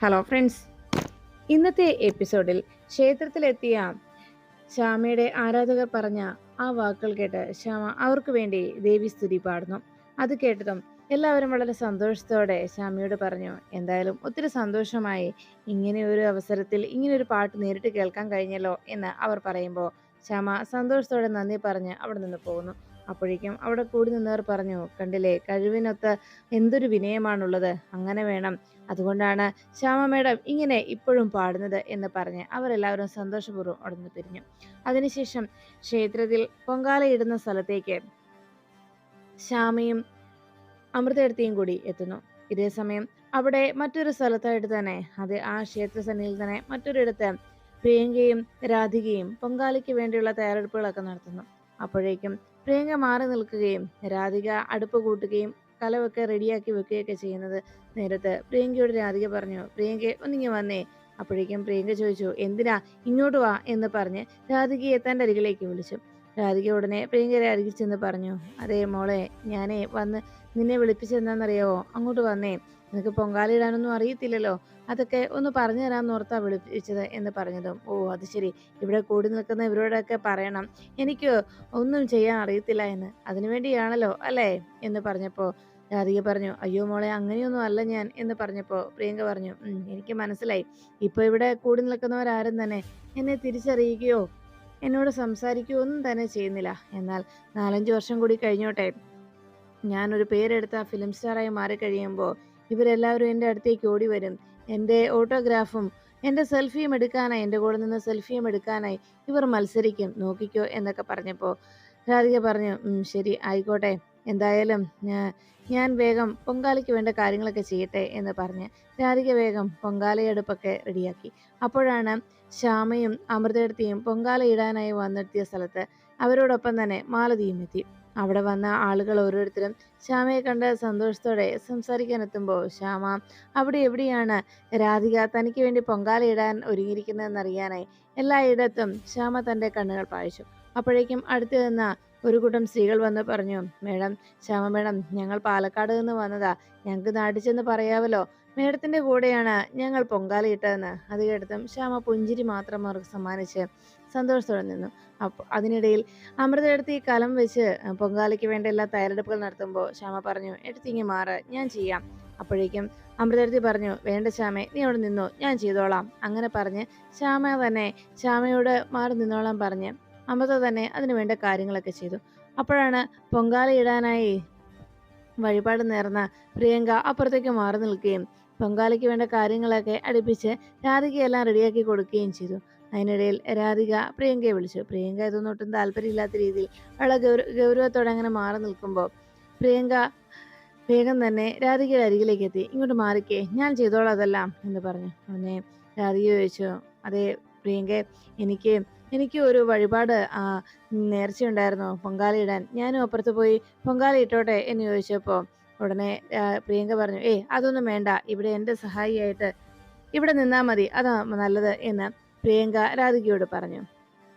Hello friends ഇന്നത്തെ എപ്പിസോഡിൽ ക്ഷേത്രത്തിലെത്തിയ ശ്യാമയുടെ ആരാധകർ പറഞ്ഞ ആ വാക്കുകൾ കേട്ട് ശ്യാമ അവർക്ക് വേണ്ടി ദേവി സ്തുതി പാടുന്നു. അത് കേട്ടതും എല്ലാവരും വളരെ സന്തോഷത്തോടെ ശ്യാമയോട് പറഞ്ഞു എന്തായാലും ഒത്തിരി സന്തോഷമായി ഇങ്ങനെ ഒരു അവസരത്തിൽ ഇങ്ങനെ ഒരു പാട്ട് നേരിട്ട് കേൾക്കാൻ കഴിഞ്ഞല്ലോ എന്ന് അവർ പറയുമ്പോൾ ശ്യാമ സന്തോഷത്തോടെ നന്ദി പറഞ്ഞ് അവിടെ നിന്ന് പോകുന്നു. അപ്പോഴേക്കും അവിടെ കൂടി നിന്നവർ പറഞ്ഞു കണ്ടില്ലേ കഴിവിനൊത്ത് എന്തൊരു വിനയമാണുള്ളത്. അങ്ങനെ വേണം. അതുകൊണ്ടാണ് ശ്യാമ മേഡം ഇങ്ങനെ ഇപ്പോഴും പാടുന്നത് എന്ന് പറഞ്ഞ് അവരെല്ലാവരും സന്തോഷപൂർവം അവിടെ നിന്ന് പിരിഞ്ഞു അതിനുശേഷം ക്ഷേത്രത്തിൽ പൊങ്കാലയിടുന്ന സ്ഥലത്തേക്ക് ശ്യാമയും അമൃതയെടുത്തിയും കൂടി എത്തുന്നു. ഇതേ സമയം അവിടെ മറ്റൊരു സ്ഥലത്തായിട്ട് തന്നെ അത് ആ ക്ഷേത്ര സന്നിധിയിൽ തന്നെ മറ്റൊരിടത്ത് പ്രിയങ്കയും രാധികയും പൊങ്കാലയ്ക്ക് വേണ്ടിയുള്ള തയ്യാറെടുപ്പുകളൊക്കെ നടത്തുന്നു. അപ്പോഴേക്കും പ്രിയങ്ക മാറി നിൽക്കുകയും രാധിക അടുപ്പ് കൂട്ടുകയും കലവൊക്കെ റെഡിയാക്കി വെക്കുകയൊക്കെ ചെയ്യുന്നത് നേരത്ത് പ്രിയങ്കയോട് രാധിക പറഞ്ഞു പ്രിയങ്ക ഒന്നിങ്ങി വന്നേ. അപ്പോഴേക്കും പ്രിയങ്ക ചോദിച്ചു എന്തിനാ ഇങ്ങോട്ട് വാ? എന്ന് പറഞ്ഞ് രാധികയെ തന്റെ അരികിലേക്ക് വിളിച്ചു. രാധിക ഉടനെ പ്രിയങ്കരെ അരികിൽ ചെന്ന് പറഞ്ഞു അതേ മോളെ ഞാനേ വന്ന് നിന്നെ വിളിപ്പിച്ചെന്താണെന്നറിയാവോ അങ്ങോട്ട് വന്നേ. നിനക്ക് പൊങ്കാലയിടാനൊന്നും അറിയത്തില്ലല്ലോ. അതൊക്കെ ഒന്ന് പറഞ്ഞു തരാമെന്ന് ഓർത്താ വിളിപ്പിച്ചത് എന്ന് പറഞ്ഞതും. ഓ അത് ശരി. ഇവിടെ കൂടി നിൽക്കുന്ന ഇവരോടൊക്കെ പറയണം. എനിക്ക് ഒന്നും ചെയ്യാൻ അറിയത്തില്ല എന്ന്. അതിനുവേണ്ടിയാണല്ലോ അല്ലേ? എന്ന് പറഞ്ഞപ്പോൾ രാധിക പറഞ്ഞു അയ്യോ മോളെ അങ്ങനെയൊന്നും അല്ല ഞാൻ എന്ന് പറഞ്ഞപ്പോൾ പ്രിയങ്ക പറഞ്ഞു എനിക്ക് മനസ്സിലായി. ഇപ്പോൾ ഇവിടെ കൂടി നിൽക്കുന്നവരാരും തന്നെ എന്നെ തിരിച്ചറിയുകയോ എന്നോട് സംസാരിക്കുകയൊന്നും തന്നെ ചെയ്യുന്നില്ല. എന്നാൽ നാലഞ്ച് വർഷം കൂടി കഴിഞ്ഞോട്ടെ. ഞാനൊരു പേരെടുത്ത ഫിലിം സ്റ്റാറായി മാറിക്കഴിയുമ്പോൾ ഇവരെല്ലാവരും എന്റെ അടുത്തേക്ക് ഓടി വരും. എന്റെ ഓട്ടോഗ്രാഫും എന്റെ സെൽഫിയും എടുക്കാനായി എന്റെ കൂടെ നിന്ന് സെൽഫിയും എടുക്കാനായി ഇവർ മത്സരിക്കും. നോക്കിക്കോ എന്നൊക്കെ പറഞ്ഞപ്പോൾ രാധിക പറഞ്ഞു ശരി ആയിക്കോട്ടെ. എന്തായാലും ഞാൻ വേഗം പൊങ്കാലയ്ക്ക് വേണ്ട കാര്യങ്ങളൊക്കെ ചെയ്യട്ടെ എന്ന് പറഞ്ഞ് രാധിക വേഗം പൊങ്കാലയെടുപ്പൊക്കെ റെഡിയാക്കി. അപ്പോഴാണ് ശ്യാമയും അമൃതയെടുത്തിയും പൊങ്കാല ഇടാനായി വന്നെത്തിയ സ്ഥലത്ത് അവരോടൊപ്പം തന്നെ മാലതിയും എത്തി. അവിടെ വന്ന ആളുകൾ ഓരോരുത്തരും ശ്യാമയെ കണ്ട് സന്തോഷത്തോടെ സംസാരിക്കാൻ എത്തുമ്പോൾ ശ്യാമ അവിടെ എവിടെയാണ് രാധിക തനിക്ക് വേണ്ടി പൊങ്കാല ഇടാൻ ഒരുങ്ങിയിരിക്കുന്നതെന്നറിയാനായി എല്ലായിടത്തും ശ്യാമ തന്റെ കണ്ണുകൾ പായിച്ചു. അപ്പോഴേക്കും അടുത്തു നിന്ന ഒരു കൂട്ടം സ്ത്രീകൾ വന്ന് പറഞ്ഞു മേഡം ശ്യാമ മേഡം ഞങ്ങൾ പാലക്കാട് നിന്ന് വന്നതാ. ഞങ്ങൾക്ക് നാട്ടിൽ ചെന്ന് പറയാവല്ലോ. മേഡത്തിന്റെ കൂടെയാണ് ഞങ്ങൾ പൊങ്കാലയിട്ടതെന്ന് അത് കേട്ടതും ശ്യാമ പുഞ്ചിരി മാത്രം അവർക്ക് സമ്മാനിച്ച് സന്തോഷത്തോടെ നിന്നു. അപ്പോൾ അതിനിടയിൽ അമൃത എടുത്ത് ഈ കലം വെച്ച് പൊങ്കാലയ്ക്ക് വേണ്ട എല്ലാ തയ്യാറെടുപ്പുകൾ നടത്തുമ്പോൾ ശ്യാമ പറഞ്ഞു എടുത്തിങ്ങി മാറ് ഞാൻ ചെയ്യാം. അപ്പോഴേക്കും അമൃതടുത്തി പറഞ്ഞു വേണ്ട ശ്യാമെ നീ അവിടെ നിന്നോ ഞാൻ ചെയ്തോളാം. അങ്ങനെ പറഞ്ഞ് ശ്യാമ തന്നെ ശ്യാമയോട് മാറി നിന്നോളാം പറഞ്ഞ് അമൃത തന്നെ അതിനു വേണ്ട കാര്യങ്ങളൊക്കെ ചെയ്തു. അപ്പോഴാണ് പൊങ്കാല ഇടാനായി വഴിപാട് നേർന്ന പ്രിയങ്ക അപ്പുറത്തേക്ക് മാറി നിൽക്കുകയും പൊങ്കാലയ്ക്ക് വേണ്ട കാര്യങ്ങളൊക്കെ അടുപ്പിച്ച് രാധികയെല്ലാം റെഡിയാക്കി കൊടുക്കുകയും ചെയ്തു. അതിനിടയിൽ രാധിക പ്രിയങ്കയെ വിളിച്ചു. പ്രിയങ്ക ഇതൊന്നും ഒട്ടും താല്പര്യമില്ലാത്ത രീതിയിൽ വളരെ ഗൗര ഗൗരവത്തോടെ അങ്ങനെ മാറി നിൽക്കുമ്പോൾ പ്രിയങ്ക വേഗം തന്നെ രാധികയുടെ അരികിലേക്ക് എത്തി. ഇങ്ങോട്ട് മാറിക്കേ ഞാൻ ചെയ്തോളാം അതെല്ലാം എന്ന് പറഞ്ഞു. ഉടനെ രാധിക ചോദിച്ചു അതെ പ്രിയങ്ക എനിക്ക് എനിക്ക് ഒരു വഴിപാട് നേർച്ചയുണ്ടായിരുന്നു പൊങ്കാലയിടാൻ ഞാനും അപ്പുറത്ത് പോയി പൊങ്കാല ഇട്ടോട്ടെ എന്ന് ചോദിച്ചപ്പോൾ ഉടനെ പ്രിയങ്ക പറഞ്ഞു ഏയ് അതൊന്നും വേണ്ട. ഇവിടെ എന്റെ സഹായിയായിട്ട് ഇവിടെ നിന്നാൽ മതി. അതാ നല്ലത് എന്ന് പ്രിയങ്ക രാധികയോട് പറഞ്ഞു.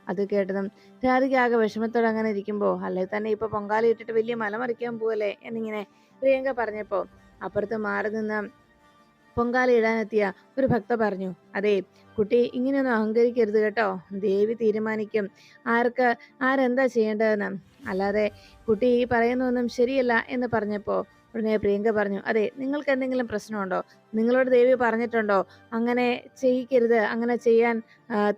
അത് കേട്ടതും രാധിക ആകെ വിഷമത്തോടെ അങ്ങനെ ഇരിക്കുമ്പോൾ അല്ലെ തന്നെ ഇപ്പോൾ പൊങ്കാല ഇട്ടിട്ട് വലിയ മലമറിക്കാൻ പോവല്ലേ? എന്നിങ്ങനെ പ്രിയങ്ക പറഞ്ഞപ്പോൾ അപ്പുറത്ത് മാറി നിന്ന് പൊങ്കാല ഇടാനെത്തിയ ഒരു ഭക്ത പറഞ്ഞു അതെ കുട്ടി ഇങ്ങനെയൊന്നും അഹങ്കരിക്കരുത് കേട്ടോ. ദേവി തീരുമാനിക്കും. ആർക്ക് ആരെന്താ ചെയ്യേണ്ടതെന്ന്? അല്ലാതെ കുട്ടി ഈ പറയുന്നതൊന്നും ശരിയല്ല എന്ന് പറഞ്ഞപ്പോൾ ഉടനെ പ്രിയങ്ക പറഞ്ഞു അതെ നിങ്ങൾക്ക് എന്തെങ്കിലും പ്രശ്നമുണ്ടോ? നിങ്ങളോട് ദേവി പറഞ്ഞിട്ടുണ്ടോ? അങ്ങനെ ചെയ്യിക്കരുത് അങ്ങനെ ചെയ്യാൻ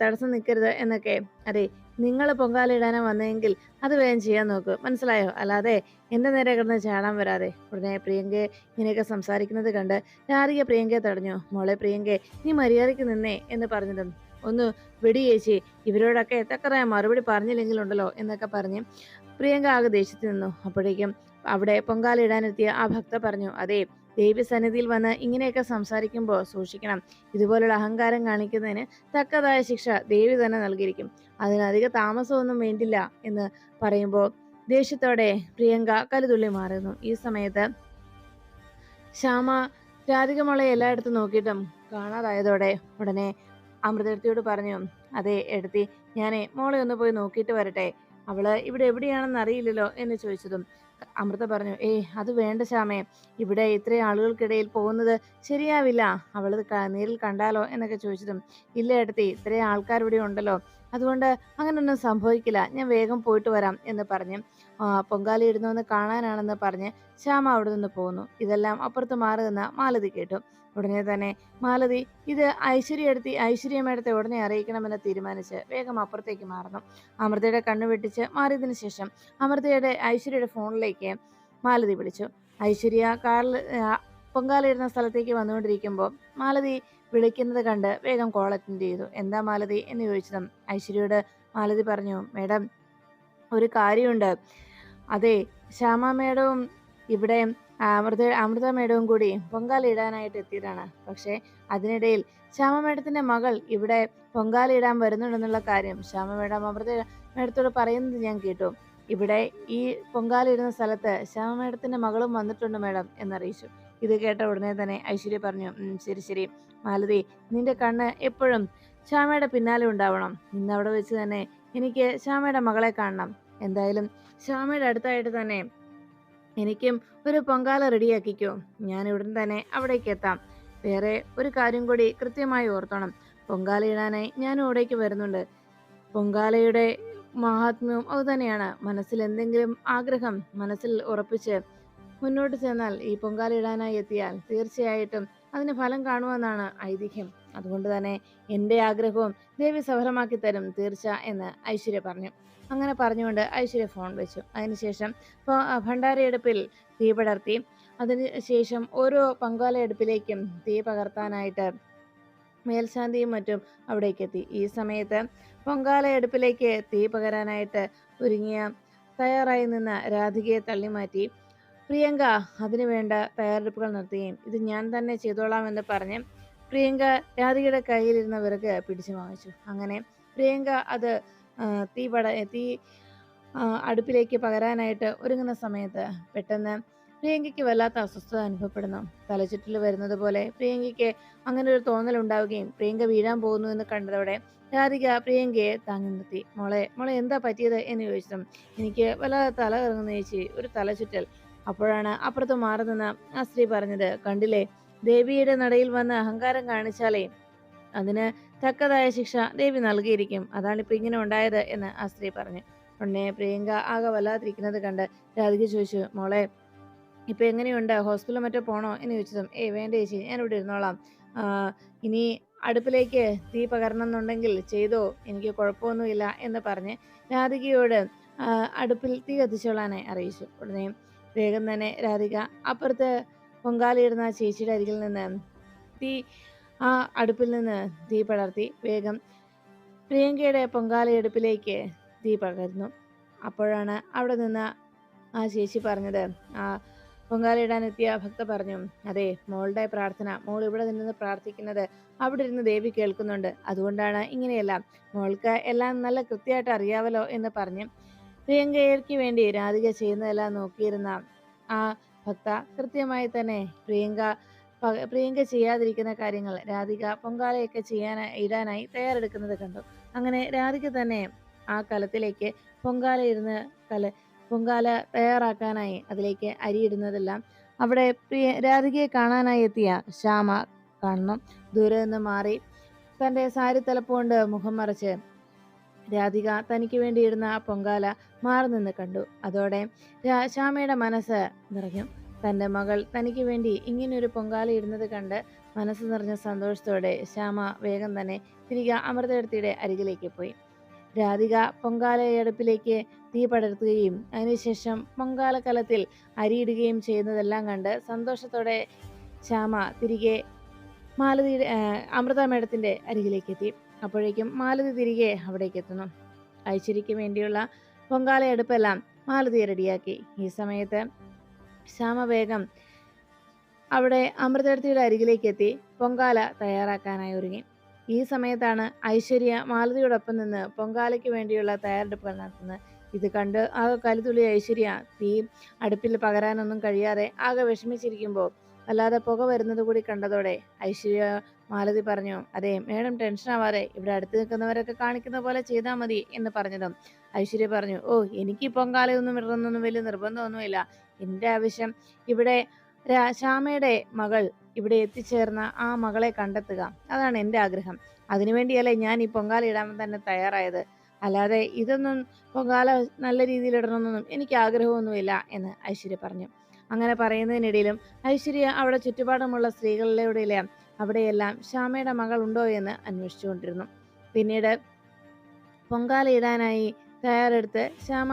തടസ്സം നിൽക്കരുത് എന്നൊക്കെ. അതെ നിങ്ങൾ പൊങ്കാല ഇടാനാ വന്നതെങ്കിൽ അത് വേഗം ചെയ്യാൻ നോക്ക്. മനസ്സിലായോ? അല്ലാതെ എന്റെ നേരെ കിടന്ന് ചാടാൻ വരാതെ. ഉടനെ പ്രിയങ്കയെ ഇങ്ങനെയൊക്കെ സംസാരിക്കുന്നത് കണ്ട് രാധിക പ്രിയങ്കയെ തടഞ്ഞു. മോളെ പ്രിയങ്കയെ നീ മര്യാദയ്ക്ക് നിന്നേ എന്ന് പറഞ്ഞിരുന്നു ഒന്ന് വെടി ചേച്ചി ഇവരോടൊക്കെ തക്കതായ മറുപടി പറഞ്ഞില്ലെങ്കിലുണ്ടല്ലോ എന്നൊക്കെ പറഞ്ഞ് പ്രിയങ്ക ആകെ ദേഷ്യത്തിൽ നിന്നു. അപ്പോഴേക്കും അവിടെ പൊങ്കാല ഇടാനെത്തിയ ആ ഭക്ത പറഞ്ഞു അതെ ദേവി സന്നിധിയിൽ വന്ന് ഇങ്ങനെയൊക്കെ സംസാരിക്കുമ്പോൾ സൂക്ഷിക്കണം. ഇതുപോലുള്ള അഹങ്കാരം കാണിക്കുന്നതിന് തക്കതായ ശിക്ഷ ദേവി തന്നെ നൽകിയിരിക്കും. അതിനധിക താമസമൊന്നും വേണ്ടില്ല എന്ന് പറയുമ്പോൾ ദേഷ്യത്തോടെ പ്രിയങ്ക കലുതുള്ളി മാറുന്നു. ഈ സമയത്ത് ശ്യാമ രാധിക മോളെ എല്ലായിടത്തും നോക്കിയിട്ടും കാണാതായതോടെ ഉടനെ അമൃതടുത്തിയോട് പറഞ്ഞു അതെ എടുത്തി ഞാനേ മോളെ ഒന്ന് പോയി നോക്കിയിട്ട് വരട്ടെ. അവൾ ഇവിടെ എവിടെയാണെന്ന് അറിയില്ലല്ലോ എന്ന് ചോദിച്ചതും അമൃത പറഞ്ഞു ഏയ് അത് വേണ്ട ശ്യാമേ. ഇവിടെ ഇത്രയും ആളുകൾക്കിടയിൽ പോകുന്നത് ശരിയാവില്ല. അവൾ നേരിൽ കണ്ടാലോ? എന്നൊക്കെ ചോദിച്ചതും ഇല്ല ഏട്ടത്തി ഇത്രയും ആൾക്കാർ ഇവിടെ ഉണ്ടല്ലോ. അതുകൊണ്ട് അങ്ങനൊന്നും സംഭവിക്കില്ല. ഞാൻ വേഗം പോയിട്ട് വരാം എന്ന് പറഞ്ഞ് പൊങ്കാലി ഇടുന്നതെന്ന് കാണാനാണെന്ന് പറഞ്ഞ് ശ്യാമ അവിടെ നിന്ന് പോകുന്നു ഇതെല്ലാം അപ്പുറത്ത് മാറി മാലതി കേട്ടു. ഉടനെ തന്നെ മാലതി ഇത് ഐശ്വര്യ എടുത്തി ഐശ്വര്യമേടത്തെ ഉടനെ അറിയിക്കണമെന്ന് തീരുമാനിച്ച് വേഗം അപ്പുറത്തേക്ക് മാറുന്നു. അമൃതയുടെ കണ്ണു വെട്ടിച്ച് മാറിയതിനു ശേഷം അമൃതയുടെ ഐശ്വര്യയുടെ ഫോണിലേക്ക് മാലതി വിളിച്ചു. ഐശ്വര്യ കാറിൽ പൊങ്കാലയിടുന്ന സ്ഥലത്തേക്ക് വന്നുകൊണ്ടിരിക്കുമ്പോൾ മാലതി വിളിക്കുന്നത് കണ്ട് വേഗം കോൾ അറ്റൻഡ് ചെയ്തു. എന്താ മാലതി? എന്ന് ചോദിച്ചതും ഐശ്വര്യയോട് മാലതി പറഞ്ഞു മേഡം ഒരു കാര്യമുണ്ട്. അതെ ശ്യാമ മേഡവും ഇവിടെ അമൃത അമൃത മേഡവും കൂടി പൊങ്കാലിടാനായിട്ട് എത്തിയതാണ്. പക്ഷേ അതിനിടയിൽ ശ്യാമ മേഡത്തിന്റെ മകൾ ഇവിടെ പൊങ്കാലിടാൻ വരുന്നുണ്ടെന്നുള്ള കാര്യം ശ്യാമ മേഡം അമൃത മേഡത്തോട് പറയുന്നത് ഞാൻ കേട്ടു. ഇവിടെ ഈ പൊങ്കാലിടുന്ന സ്ഥലത്ത് ശ്യാമ മേഡത്തിന്റെ മകളും വന്നിട്ടുണ്ട് മേഡം എന്നറിയിച്ചു. ഇത് കേട്ട ഉടനെ തന്നെ ഐശ്വര്യ പറഞ്ഞു ശരി ശരി. മാലതി നിന്റെ കണ്ണ് എപ്പോഴും ശ്യാമയുടെ പിന്നാലെ ഉണ്ടാവണം. ഇന്ന് അവിടെ വെച്ച് തന്നെ എനിക്ക് ശ്യാമയുടെ മകളെ കാണണം. എന്തായാലും ശ്യാമയുടെ അടുത്തായിട്ട് തന്നെ എനിക്കും ഒരു പൊങ്കാല റെഡിയാക്കിക്കോ. ഞാൻ ഉടൻ തന്നെ അവിടേക്ക് എത്താം. വേറെ ഒരു കാര്യം കൂടി കൃത്യമായി ഓർത്തണം. പൊങ്കാല ഇടാനായി ഞാൻ അവിടേക്ക് വരുന്നുണ്ട്. പൊങ്കാലയുടെ മഹാത്മ്യവും അതുതന്നെയാണ് മനസ്സിൽ എന്തെങ്കിലും ആഗ്രഹം മനസ്സിൽ ഉറപ്പിച്ച് മുന്നോട്ട് ചെന്നാൽ ഈ പൊങ്കാല ഇടാനായി എത്തിയാൽ തീർച്ചയായിട്ടും അതിന് ഫലം കാണുമെന്നാണ് ഐതിഹ്യം. അതുകൊണ്ട് തന്നെ എന്റെ ആഗ്രഹവും ദേവി സഫലമാക്കി തരും തീർച്ച എന്ന് ഐശ്വര്യ പറഞ്ഞു. അങ്ങനെ പറഞ്ഞുകൊണ്ട് ഐശ്വര്യ ഫോൺ വെച്ചു. അതിനുശേഷം ഭണ്ഡാരയെടുപ്പിൽ തീ പടർത്തി. അതിനുശേഷം ഓരോ പങ്കാളയെടുപ്പിലേക്കും തീ പകർത്താനായിട്ട് മേൽശാന്തിയും മറ്റും അവിടേക്ക് എത്തി ഈ സമയത്ത് പൊങ്കാലയെടുപ്പിലേക്ക് തീ പകരാനായിട്ട് ഒരുങ്ങിയ തയ്യാറായി നിന്ന രാധികയെ തള്ളിമാറ്റി പ്രിയങ്ക അതിനുവേണ്ട തയ്യാറെടുപ്പുകൾ നടത്തുകയും ഇത് ഞാൻ തന്നെ ചെയ്തോളാം എന്ന് പറഞ്ഞ് പ്രിയങ്ക രാധികയുടെ കയ്യിലിരുന്നവർക്ക് പിടിച്ചു വാങ്ങിച്ചു അങ്ങനെ പ്രിയങ്ക അത് തീ പട തീ അടുപ്പിലേക്ക് പകരാനായിട്ട് ഒരുങ്ങുന്ന സമയത്ത് പെട്ടെന്ന് പ്രിയങ്കയ്ക്ക് വല്ലാത്ത അസ്വസ്ഥത അനുഭവപ്പെടുന്നു. തലചുറ്റിൽ വരുന്നത് പോലെ പ്രിയങ്കയ്ക്ക് അങ്ങനെ ഒരു തോന്നൽ ഉണ്ടാവുകയും പ്രിയങ്ക വീഴാൻ പോകുന്നു എന്ന് കണ്ടതോടെ രാധിക പ്രിയങ്കയെ താങ്ങി നിർത്തി. മോളെ മോളെ എന്താ പറ്റിയത്? എന്ന് ചോദിച്ചതും എനിക്ക് വല്ലാതെ തല കറങ്ങുന്ന ചേച്ചി ഒരു തലചുറ്റൽ. അപ്പോഴാണ് അപ്പുറത്ത് മാറുന്നെന്ന് ആ സ്ത്രീ പറഞ്ഞത്. കണ്ടില്ലേ? ദേവിയുടെ നടയിൽ വന്ന് അഹങ്കാരം കാണിച്ചാലേ അതിന് തക്കതായ ശിക്ഷ ദേവി നൽകിയിരിക്കും. അതാണിപ്പോൾ ഇങ്ങനെ ഉണ്ടായത് എന്ന് ആ സ്ത്രീ പറഞ്ഞു. ഉടനെ പ്രിയങ്ക ആകെ വല്ലാതിരിക്കുന്നത് കണ്ട് രാധിക ചോദിച്ചു മോളെ ഇപ്പൊ എങ്ങനെയുണ്ട്? ഹോസ്പിറ്റലിൽ മറ്റോ പോണോ? എന്ന് ചോദിച്ചതും ഏയ് വേണ്ട ചേച്ചി ഞാൻ ഇവിടെ ഇരുന്നോളാം. ഇനി അടുപ്പിലേക്ക് തീ പകർന്നെന്നുണ്ടെങ്കിൽ ചെയ്തോ? എനിക്ക് കുഴപ്പമൊന്നുമില്ല. എന്ന് പറഞ്ഞ് രാധികയോട് അടുപ്പിൽ തീ കത്തിച്ചോളാനായി അറിയിച്ചു. ഉടനെ വേഗം തന്നെ രാധിക അപ്പുറത്ത് പൊങ്കാലിടുന്ന ചേച്ചിയുടെ അരികിൽ നിന്ന് തീ ആ അടുപ്പിൽ നിന്ന് തീ പടർത്തി വേഗം പ്രിയങ്കയുടെ പൊങ്കാലയെടുപ്പിലേക്ക് തീ പകർന്നു. അപ്പോഴാണ് അവിടെ നിന്ന് ആ ചേച്ചി പറഞ്ഞത്. ആ പൊങ്കാലയിടാനെത്തിയ ഭക്ത പറഞ്ഞു അതെ മോളുടെ പ്രാർത്ഥന മോൾ ഇവിടെ നിന്ന് പ്രാർത്ഥിക്കുന്നത് അവിടെ ഇരുന്ന് ദേവി കേൾക്കുന്നുണ്ട്. അതുകൊണ്ടാണ് ഇങ്ങനെയല്ല. മോൾക്ക് എല്ലാം നല്ല കൃത്യമായിട്ട് അറിയാവല്ലോ എന്ന് പറഞ്ഞ് പ്രിയങ്കയ്ക്ക് വേണ്ടി രാധിക ചെയ്യുന്നതെല്ലാം നോക്കിയിരുന്ന ആ ഭക്ത കൃത്യമായി തന്നെ പ്രിയങ്ക പ്രിയങ്ക ചെയ്യാതിരിക്കുന്ന കാര്യങ്ങൾ രാധിക പൊങ്കാലയൊക്കെ ചെയ്യാനായി ഇടാനായി തയ്യാറെടുക്കുന്നത് കണ്ടു. അങ്ങനെ രാധിക തന്നെ ആ കലത്തിലേക്ക് പൊങ്കാല ഇരുന്ന് കല പൊങ്കാല തയ്യാറാക്കാനായി അതിലേക്ക് അരിയിടുന്നതെല്ലാം അവിടെ പ്രിയ രാധികയെ കാണാനായി എത്തിയ ശ്യാമ കാണണം. ദൂരെ നിന്ന് മാറി തന്റെ സാരി തലപ്പുകൊണ്ട് മുഖം മറച്ച് രാധിക തനിക്ക് വേണ്ടിയിരുന്ന പൊങ്കാല മാറി നിന്ന് കണ്ടു. അതോടെ ശ്യാമയുടെ മനസ്സ് നിറഞ്ഞു. തന്റെ മകൾ തനിക്ക് വേണ്ടി ഇങ്ങനെയൊരു പൊങ്കാല ഇടുന്നത് കണ്ട് മനസ്സ് നിറഞ്ഞ സന്തോഷത്തോടെ ശ്യാമ വേഗം തന്നെ തിരികെ അമൃതയെടുത്തിയുടെ അരികിലേക്ക് പോയി. രാധിക പൊങ്കാലയടുപ്പിലേക്ക് തീ പടർത്തുകയും അതിനുശേഷം പൊങ്കാലക്കലത്തിൽ അരിയിടുകയും ചെയ്യുന്നതെല്ലാം കണ്ട് സന്തോഷത്തോടെ ശ്യാമ തിരികെ മാലതിയുടെ അമൃത മേഡത്തിന്റെ അരികിലേക്ക് എത്തി. അപ്പോഴേക്കും മാലതി തിരികെ അവിടേക്ക് എത്തുന്നു. ഐശ്വര്യയ്ക്ക് വേണ്ടിയുള്ള പൊങ്കാലയടുപ്പെല്ലാം മാലതി റെഡിയാക്കി. ഈ സമയത്ത് ശ്യാമവേഗം അവിടെ അമൃതടുത്തിയുടെ അരികിലേക്ക് എത്തി പൊങ്കാല തയ്യാറാക്കാനായി ഒരുങ്ങി. ഈ സമയത്താണ് ഐശ്വര്യ മാലതിയോടൊപ്പം നിന്ന് പൊങ്കാലയ്ക്ക് വേണ്ടിയുള്ള തയ്യാറെടുപ്പുകൾ നടത്തുന്നത്. ഇത് കണ്ട് ആകെ കലിതുള്ളി ഐശ്വര്യ തീ അടുപ്പിൽ പകരാനൊന്നും കഴിയാതെ ആകെ വിഷമിച്ചിരിക്കുമ്പോൾ അല്ലാതെ പുക വരുന്നത് കൂടി കണ്ടതോടെ ഐശ്വര്യ മാലതി പറഞ്ഞു അതെ മേഡം ടെൻഷൻ ആവാതെ ഇവിടെ അടുത്ത് നിൽക്കുന്നവരൊക്കെ കാണിക്കുന്ന പോലെ ചെയ്താൽ മതി എന്ന് പറഞ്ഞതും. ഐശ്വര്യ പറഞ്ഞു ഓ എനിക്ക് പൊങ്കാലയൊന്നും ഇടണമെന്നൊന്നും വലിയ നിർബന്ധമൊന്നുമില്ല. എന്റെ ആവശ്യം ഇവിടെ ശ്യാമയുടെ മകൾ ഇവിടെ എത്തിച്ചേർന്ന ആ മകളെ കണ്ടെത്തുക. അതാണ് എന്റെ ആഗ്രഹം. അതിനുവേണ്ടിയല്ലേ ഞാൻ ഈ പൊങ്കാല ഇടാൻ തന്നെ തയ്യാറായത്. അല്ലാതെ ഇതൊന്നും പൊങ്കാല നല്ല രീതിയിൽ ഇടണമെന്നൊന്നും എനിക്ക് ആഗ്രഹമൊന്നുമില്ല എന്ന് ഐശ്വര്യ പറഞ്ഞു. അങ്ങനെ പറയുന്നതിനിടയിലും ഐശ്വര്യ അവിടെ ചുറ്റുപാടുമുള്ള സ്ത്രീകളിലൂടെ അവിടെയെല്ലാം ശ്യാമയുടെ മകൾ ഉണ്ടോ എന്ന് അന്വേഷിച്ചുകൊണ്ടിരുന്നു. പിന്നീട് പൊങ്കാല ഇടാനായി തയ്യാറെടുത്ത് ശ്യാമ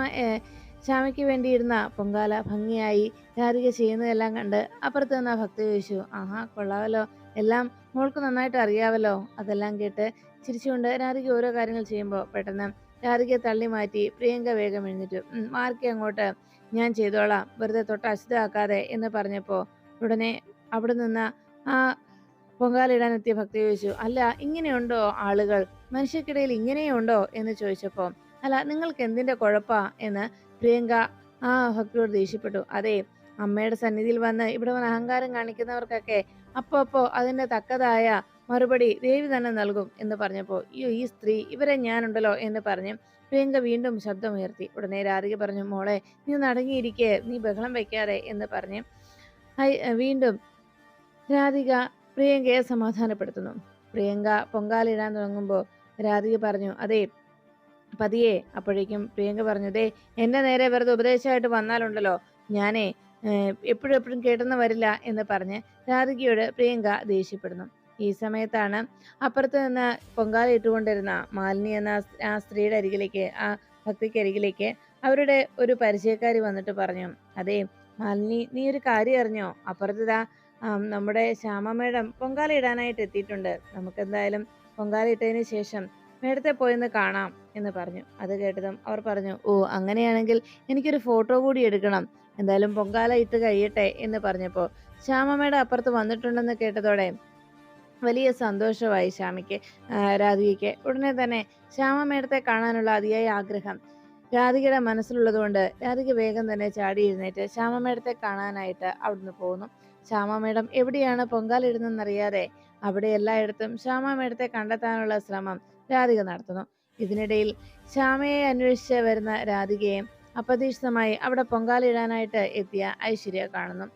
ശ്യാമയ്ക്ക് വേണ്ടിയിരുന്ന പൊങ്കാല ഭംഗിയായി രാധിക ചെയ്യുന്നതെല്ലാം കണ്ട് അപ്പുറത്ത് നിന്ന് ഭക്തി ചോദിച്ചു ആഹാ കൊള്ളാവല്ലോ. എല്ലാം മോൾക്ക് നന്നായിട്ട് അറിയാവല്ലോ. അതെല്ലാം കേട്ട് ചിരിച്ചുകൊണ്ട് രാധിക ഓരോ കാര്യങ്ങൾ ചെയ്യുമ്പോൾ പെട്ടെന്ന് രാധികയെ തള്ളി മാറ്റി പ്രിയങ്ക വേഗം എഴുന്നേറ്റു. മാർക്കി അങ്ങോട്ട്. ഞാൻ ചെയ്തോളാം. വെറുതെ തൊട്ട് അശുദ്ധമാക്കാതെ എന്ന് പറഞ്ഞപ്പോൾ ഉടനെ അവിടെ നിന്ന് ആ പൊങ്കാലിടാനെത്തിയ ഭക്തി ചോദിച്ചു അല്ല ഇങ്ങനെയുണ്ടോ ആളുകൾ? മനുഷ്യർക്കിടയിൽ ഇങ്ങനെയുണ്ടോ? എന്ന് ചോദിച്ചപ്പോൾ അല്ല നിങ്ങൾക്ക് എന്തിന്റെ കുഴപ്പാ? എന്ന് പ്രിയങ്ക ആ ഭക്തിയോട് ദേഷ്യപ്പെട്ടു അതെ അമ്മയുടെ സന്നിധിയിൽ വന്ന് ഇവിടെ വന്ന് അഹങ്കാരം കാണിക്കുന്നവർക്കൊക്കെ അപ്പോ അപ്പോ അതിന്റെ തക്കതായ മറുപടി ദേവി തന്നെ നൽകും എന്ന് പറഞ്ഞപ്പോൾ അയ്യോ ഈ സ്ത്രീ ഇവരെ ഞാനുണ്ടല്ലോ എന്ന് പറഞ്ഞ് പ്രിയങ്ക വീണ്ടും ശബ്ദമുയർത്തി. ഉടനെ രാധിക പറഞ്ഞു മോളെ നീ നടങ്ങിയിരിക്കേ നീ ബഹളം വയ്ക്കാതെ എന്ന് പറഞ്ഞ്. വീണ്ടും രാധിക പ്രിയങ്കയെ സമാധാനപ്പെടുത്തുന്നു. പ്രിയങ്ക പൊങ്കാലിടാൻ തുടങ്ങുമ്പോൾ രാധിക പറഞ്ഞു അതെ പതിയെ. അപ്പോഴേക്കും പ്രിയങ്ക പറഞ്ഞു ദേ എന്റെ നേരെ വെറുതെ ഉപദേശമായിട്ട് വന്നാലുണ്ടല്ലോ. ഞാനേ എപ്പോഴും എപ്പോഴും കേട്ടെന്ന് വരില്ല എന്ന് പറഞ്ഞ് രാധികയോട് പ്രിയങ്ക ദേഷ്യപ്പെടുന്നു. ഈ സമയത്താണ് അപ്പുറത്ത് നിന്ന് പൊങ്കാല ഇട്ടുകൊണ്ടിരുന്ന മാലിനി എന്ന ആ സ്ത്രീയുടെ അരികിലേക്ക് ആ ഭക്തിക്ക് അരികിലേക്ക് അവരുടെ ഒരു പരിചയക്കാരി വന്നിട്ട് പറഞ്ഞു അതെ മാലിനി നീ ഒരു കാര്യം അറിഞ്ഞോ? അപ്പുറത്തതാ നമ്മുടെ ശ്യാമ മേഡം പൊങ്കാല ഇടാനായിട്ട് എത്തിയിട്ടുണ്ട്. നമുക്കെന്തായാലും പൊങ്കാല ഇട്ടതിന് ശേഷം മേഡത്തെ പോയെന്ന് കാണാം എന്ന് പറഞ്ഞു. അത് കേട്ടതും അവർ പറഞ്ഞു ഓ അങ്ങനെയാണെങ്കിൽ എനിക്കൊരു ഫോട്ടോ കൂടി എടുക്കണം. എന്തായാലും പൊങ്കാല ഇട്ട് കഴിയട്ടെ എന്ന് പറഞ്ഞപ്പോൾ ശ്യാമമ്മയുടെ അപ്പുറത്ത് വന്നിട്ടുണ്ടെന്ന് കേട്ടതോടെ വലിയ സന്തോഷമായി ശ്യാമയ്ക്ക് ആ, രാധികയ്ക്ക്. ഉടനെ തന്നെ ശ്യാമ മേഡത്തെ കാണാനുള്ള അതിയായ ആഗ്രഹം രാധികയുടെ മനസ്സിലുള്ളതുകൊണ്ട് രാധിക വേഗം തന്നെ ചാടി എഴുന്നേറ്റ് ശ്യാമ മേഡത്തെ കാണാനായിട്ട് അവിടുന്ന് പോകുന്നു ശ്യാമ മേഡം എവിടെയാണ് പൊങ്കാലിടുന്നതെന്നറിയാതെ അവിടെ എല്ലായിടത്തും ശ്യാമ മേഡത്തെ കണ്ടെത്താനുള്ള ശ്രമം രാധിക നടത്തുന്നു. ഇതിനിടയിൽ ശ്യാമയെ അന്വേഷിച്ച് വരുന്ന രാധികയെ അപ്രതീക്ഷിതമായി അവിടെ പൊങ്കാലിടാനായിട്ട് എത്തിയ ഐശ്വര്യ കാണുന്നു.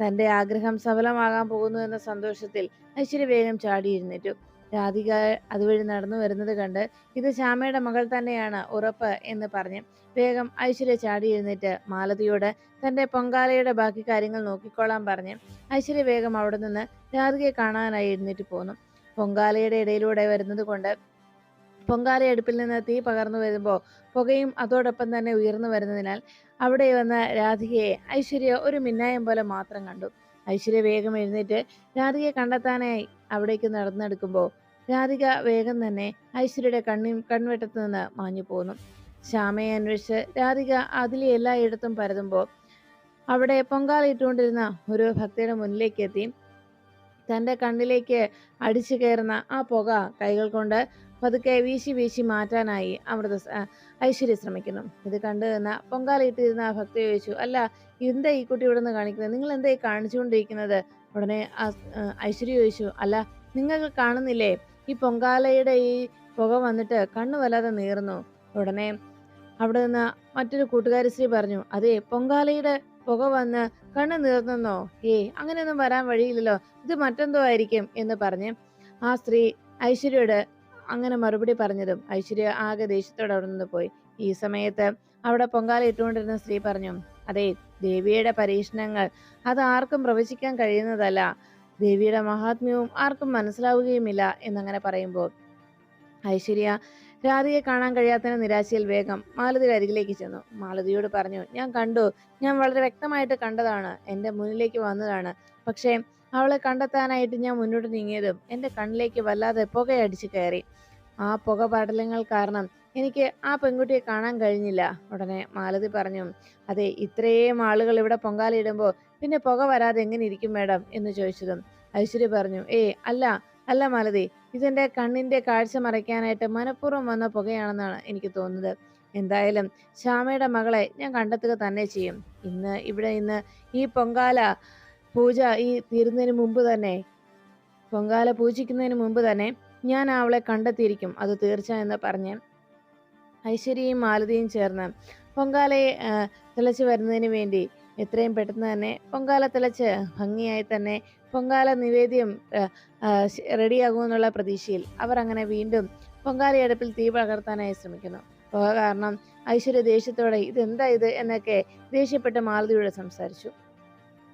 തന്റെ ആഗ്രഹം സഫലമാകാൻ പോകുന്നു എന്ന സന്തോഷത്തിൽ ഐശ്വര്യ വേഗം ചാടി എഴുന്നേറ്റു രാധിക അതുവഴി നടന്നു വരുന്നത് കണ്ട് ഇത് ശ്യാമയുടെ മകൾ തന്നെയാണ് ഉറപ്പ് എന്ന് പറഞ്ഞ് വേഗം ഐശ്വര്യ ചാടി എഴുന്നേറ്റ് മാലതിയോട് തന്റെ പൊങ്കാലയുടെ ബാക്കി കാര്യങ്ങൾ നോക്കിക്കോളാൻ പറഞ്ഞ് ഐശ്വര്യ വേഗം അവിടെ നിന്ന് രാധികയെ കാണാനായി എഴുന്നേറ്റ് പോന്നു. പൊങ്കാലയുടെ ഇടയിലൂടെ വരുന്നത് കൊണ്ട് പൊങ്കാല അടുപ്പിൽ നിന്ന് തീ പകർന്നു വരുമ്പോൾ പുകയും അതോടൊപ്പം തന്നെ ഉയർന്നു വരുന്നതിനാൽ അവിടെ വന്ന രാധികയെ ഐശ്വര്യ ഒരു മിന്നായം പോലെ മാത്രം കണ്ടു. ഐശ്വര്യ വേഗം എഴുന്നേറ്റ് രാധികയെ കണ്ടെത്താനായി അവിടേക്ക് നടന്നെടുക്കുമ്പോൾ രാധിക വേഗം തന്നെ ഐശ്വര്യയുടെ കണ്ണി കൺവെട്ടത്ത് നിന്ന് മാഞ്ഞു പോന്നു. ശ്യാമയെ അന്വേഷിച്ച് രാധിക അതിലെ എല്ലായിടത്തും പരതുമ്പോൾ അവിടെ പൊങ്കാലിട്ടുകൊണ്ടിരുന്ന ഒരു ഭക്തയുടെ മുന്നിലേക്ക് എത്തി. തന്റെ കണ്ണിലേക്ക് അടിച്ചു കയറുന്ന ആ പുക കൈകൾ കൊണ്ട് പതുക്കെ വീശി വീശി മാറ്റാനായി അമൃത ഐശ്വര്യ ശ്രമിക്കുന്നു. ഇത് കണ്ടു നിന്ന പൊങ്കാലിട്ടിരുന്ന ആ ഭക്തി ചോദിച്ചു അല്ല എന്താ ഈ കുട്ടി ഇവിടെ നിന്ന് കാണിക്കുന്നത് നിങ്ങൾ എന്താ ഈ കാണിച്ചുകൊണ്ടിരിക്കുന്നത്? ഉടനെ ഐശ്വര്യ ചോദിച്ചു അല്ല നിങ്ങൾക്ക് കാണുന്നില്ലേ? ഈ പൊങ്കാലയുടെ ഈ പുക വന്നിട്ട് കണ്ണു വല്ലാതെ നീറുന്നു. ഉടനെ അവിടെ നിന്ന് മറ്റൊരു കൂട്ടുകാരി സ്ത്രീ പറഞ്ഞു അതെ പൊങ്കാലയുടെ പുക വന്ന് കണ്ണ് നീർന്നെന്നോ ഏയ് അങ്ങനെയൊന്നും വരാൻ വഴിയില്ലല്ലോ. ഇത് മറ്റെന്തോ ആയിരിക്കും. എന്ന് പറഞ്ഞ് ആ സ്ത്രീ ഐശ്വര്യയോട് അങ്ങനെ മറുപടി പറഞ്ഞതും ഐശ്വര്യ ആകെ ദേഷ്യത്തോടെ അവിടെ നിന്ന് പോയി. ഈ സമയത്ത് അവിടെ പൊങ്കാല ഇട്ടുകൊണ്ടിരുന്ന സ്ത്രീ പറഞ്ഞു അതെ ദേവിയുടെ പരീക്ഷണങ്ങൾ അത് ആർക്കും പ്രവചിക്കാൻ കഴിയുന്നതല്ല. ദേവിയുടെ മഹാത്മ്യവും ആർക്കും മനസ്സിലാവുകയുമില്ല എന്നങ്ങനെ പറയുമ്പോൾ ഐശ്വര്യ രാധികയെ കാണാൻ കഴിയാത്തതിന് നിരാശയിൽ വേഗം മാലതിയുടെ അരികിലേക്ക് ചെന്നു. മാലതിയോട് പറഞ്ഞു ഞാൻ കണ്ടു. ഞാൻ വളരെ വ്യക്തമായിട്ട് കണ്ടതാണ്. എന്റെ മുന്നിലേക്ക് വന്നതാണ്. പക്ഷേ അവളെ കണ്ടെത്താനായിട്ട് ഞാൻ മുന്നോട്ട് നീങ്ങിയതും എന്റെ കണ്ണിലേക്ക് വല്ലാതെ പുകയടിച്ച് കയറി. ആ പുക പടലങ്ങൾ കാരണം എനിക്ക് ആ പെൺകുട്ടിയെ കാണാൻ കഴിഞ്ഞില്ല. ഉടനെ മാലതി പറഞ്ഞു അതെ ഇത്രയും ആളുകൾ ഇവിടെ പൊങ്കാലയിടുമ്പോൾ പിന്നെ പുക വരാതെ എങ്ങനെ ഇരിക്കും മേഡം? എന്ന് ചോദിച്ചതും ഐശ്വര്യ പറഞ്ഞു ഏ അല്ല അല്ല മാലതി ഇതെന്റെ കണ്ണിന്റെ കാഴ്ച മറയ്ക്കാനായിട്ട് മനഃപൂർവം വന്ന പുകയാണെന്നാണ് എനിക്ക് തോന്നുന്നത്. എന്തായാലും ശ്യാമയുടെ മകളെ ഞാൻ കണ്ടെത്തുക തന്നെ ചെയ്യും. ഇന്ന് ഇവിടെ ഇന്ന് ഈ പൊങ്കാല പൂജ ഈ തീരുന്നതിന് മുമ്പ് തന്നെ പൊങ്കാല പൂജിക്കുന്നതിന് മുമ്പ് തന്നെ ഞാൻ അവളെ കണ്ടെത്തിയിരിക്കും അത് തീർച്ച എന്ന് പറഞ്ഞ് ഐശ്വര്യയും മാലതിയും ചേർന്ന് പൊങ്കാലയെ തിളച്ച് വരുന്നതിന് വേണ്ടി എത്രയും പെട്ടെന്ന് തന്നെ പൊങ്കാല തിളച്ച് ഭംഗിയായി തന്നെ പൊങ്കാല നിവേദ്യം റെഡിയാകുമെന്നുള്ള പ്രതീക്ഷയിൽ അവർ അങ്ങനെ വീണ്ടും പൊങ്കാല അടുപ്പിൽ തീ പകർത്താനായി ശ്രമിക്കുന്നു. കാരണം ഐശ്വര്യ ദേഷ്യത്തോടെ ഇതെന്താ ഇത്? എന്നൊക്കെ ദേഷ്യപ്പെട്ട് മാലതിയോട് സംസാരിച്ചു.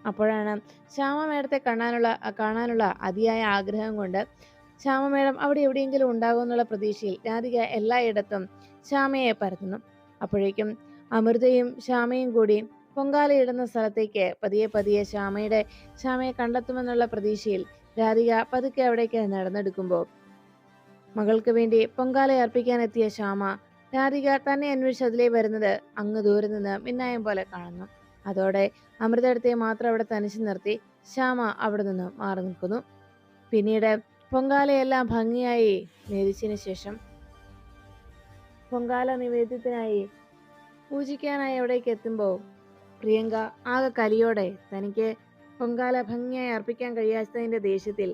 അപ്പോഴാണ് ശ്യാമ മേടത്തെ കാണാനുള്ള കാണാനുള്ള അതിയായ ആഗ്രഹം കൊണ്ട് ശ്യാമമേടം അവിടെ എവിടെയെങ്കിലും ഉണ്ടാകുമെന്നുള്ള പ്രതീക്ഷയിൽ രാധിക എല്ലായിടത്തും ശ്യാമയെ പരത്തുന്നു. അപ്പോഴേക്കും അമൃതയും ശ്യാമയും കൂടി പൊങ്കാലയിടുന്ന സ്ഥലത്തേക്ക് പതിയെ പതിയെ ശ്യാമയുടെ ശ്യാമയെ കണ്ടെത്തുമെന്നുള്ള പ്രതീക്ഷയിൽ രാധിക പതുക്കെ അവിടേക്ക് നടന്നെടുക്കുമ്പോൾ മകൾക്ക് വേണ്ടി പൊങ്കാല അർപ്പിക്കാനെത്തിയ ശ്യാമ രാധിക തന്നെ അന്വേഷിച്ച് അതിലേ വരുന്നത് അങ്ങ് ദൂരെ നിന്ന് മിന്നായം പോലെ കാണുന്നു. അതോടെ അമൃതയിടത്തെ മാത്രം അവിടെ തനിച്ചു നിർത്തി ശ്യാമ അവിടെ നിന്ന് മാറി നിൽക്കുന്നു. പിന്നീട് പൊങ്കാലയെല്ലാം ഭംഗിയായി നേരിച്ചതിന് ശേഷം പൊങ്കാല നിവേദ്യത്തിനായി പൂജിക്കാനായി അവിടേക്ക് എത്തുമ്പോൾ പ്രിയങ്ക ആകെ കലിയോടെ തനിക്ക് പൊങ്കാല ഭംഗിയായി അർപ്പിക്കാൻ കഴിയാത്തതിന്റെ ദേഷ്യത്തിൽ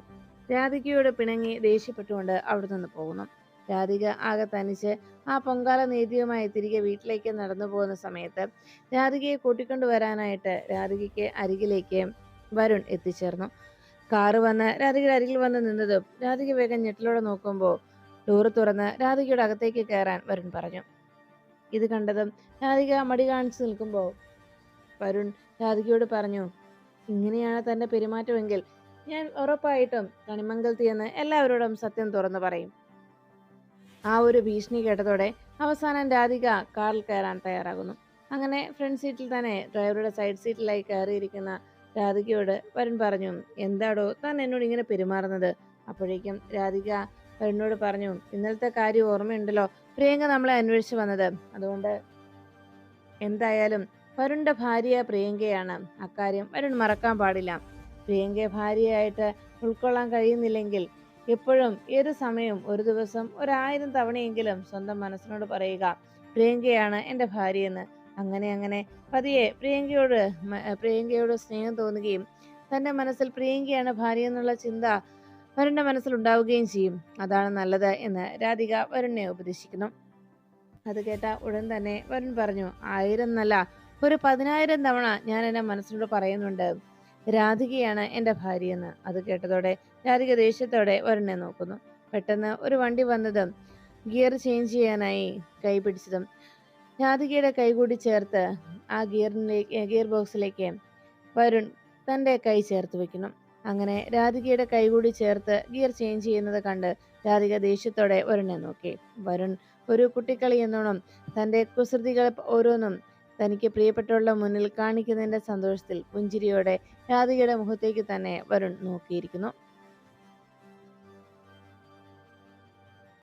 രാധികയോട് പിണങ്ങി ദേഷ്യപ്പെട്ടുകൊണ്ട് അവിടെ നിന്ന് പോകുന്നു. രാധിക ആകെ തനിച്ച് ആ പൊങ്കാല നീതിയുമായി തിരികെ വീട്ടിലേക്ക് നടന്നു പോകുന്ന സമയത്ത് രാധികയെ കൂട്ടിക്കൊണ്ടുവരാനായിട്ട് രാധികയ്ക്ക് അരികിലേക്ക് വരുൺ എത്തിച്ചേർന്നു. കാറ് വന്ന് രാധികയുടെ അരികിൽ വന്ന് നിന്നതും രാധിക വേഗം ഞെട്ടിലൂടെ നോക്കുമ്പോൾ ഡോറ് തുറന്ന് രാധികയുടെ അകത്തേക്ക് കയറാൻ വരുൺ പറഞ്ഞു. ഇത് കണ്ടതും രാധിക മടി കാണിച്ചു നിൽക്കുമ്പോൾ വരുൺ രാധികയോട് പറഞ്ഞു ഇങ്ങനെയാണ് തന്റെ പെരുമാറ്റമെങ്കിൽ ഞാൻ ഉറപ്പായിട്ടും കണിമംഗലത്തിൽ നിന്ന് എല്ലാവരോടും സത്യം തുറന്നു പറയും. ആ ഒരു ഭീഷണി കേട്ടതോടെ അവസാനം രാധിക കാറിൽ കയറാൻ തയ്യാറാകുന്നു. അങ്ങനെ ഫ്രണ്ട് സീറ്റിൽ തന്നെ ഡ്രൈവറുടെ സൈഡ് സീറ്റിലായി കയറിയിരിക്കുന്ന രാധികയോട് വരുൺ പറഞ്ഞു എന്താടോ താൻ എന്നോട് ഇങ്ങനെ പെരുമാറുന്നത്? അപ്പോഴേക്കും രാധിക വരുണിനോട് പറഞ്ഞു ഇന്നലത്തെ കാര്യം ഓർമ്മയുണ്ടല്ലോ. പ്രിയങ്ക നമ്മളെ അന്വേഷിച്ച് വന്നത്. അതുകൊണ്ട് എന്തായാലും വരുണിന്റെ ഭാര്യ പ്രിയങ്കയാണ്. അക്കാര്യം വരുൺ മറക്കാൻ പാടില്ല. പ്രിയങ്കയെ ഭാര്യയായിട്ട് ഉൾക്കൊള്ളാൻ കഴിയുന്നില്ലെങ്കിൽ എപ്പോഴും ഏത് സമയവും ഒരു ദിവസം ഒരായിരം തവണയെങ്കിലും സ്വന്തം മനസ്സിനോട് പറയുക പ്രിയങ്കയാണ് എന്റെ ഭാര്യയെന്ന്. അങ്ങനെ അങ്ങനെ. പതിയെ പ്രിയങ്കയോട് പ്രിയങ്കയോട് സ്നേഹം തോന്നുകയും തന്റെ മനസ്സിൽ പ്രിയങ്കയാണ് ഭാര്യ എന്നുള്ള ചിന്ത മനസ്സിൽ ഉണ്ടാവുകയും ചെയ്യും. അതാണ് നല്ലത് എന്ന് രാധിക വരുണിനെ ഉപദേശിക്കുന്നു. അത് കേട്ട ഉടൻ തന്നെ വരുൺ പറഞ്ഞു ആയിരം എന്നല്ല ഒരു പതിനായിരം തവണ ഞാൻ എന്റെ മനസ്സിനോട് പറയുന്നുണ്ട്. രാധികയാണ് എന്റെ ഭാര്യയെന്ന് അത് കേട്ടതോടെ രാധിക ദേഷ്യത്തോടെ വരുണിനെ നോക്കുന്നു. പെട്ടെന്ന് ഒരു വണ്ടി വന്നതും ഗിയർ ചേഞ്ച് ചെയ്യാനായി കൈ പിടിച്ചതും രാധികയുടെ കൈകൂടി ചേർത്ത് ആ ഗിയറിലേക്ക് ഗിയർ ബോക്സിലേക്ക് വരുൺ തന്റെ കൈ ചേർത്ത് വെക്കുന്നു. അങ്ങനെ രാധികയുടെ കൈകൂടി ചേർത്ത് ഗിയർ ചേഞ്ച് ചെയ്യുന്നത് കണ്ട് രാധിക ദേഷ്യത്തോടെ വരുണിനെ നോക്കി. വരുൺ ഒരു കുട്ടിക്കളി എന്നോണം തന്റെ കുസൃതികൾ ഓരോന്നും തനിക്ക് പ്രിയപ്പെട്ടവരുടെ മുന്നിൽ കാണിക്കുന്നതിന്റെ സന്തോഷത്തിൽ പുഞ്ചിരിയോടെ രാധികയുടെ മുഖത്തേക്ക് തന്നെ വരുൺ നോക്കിയിരിക്കുന്നു.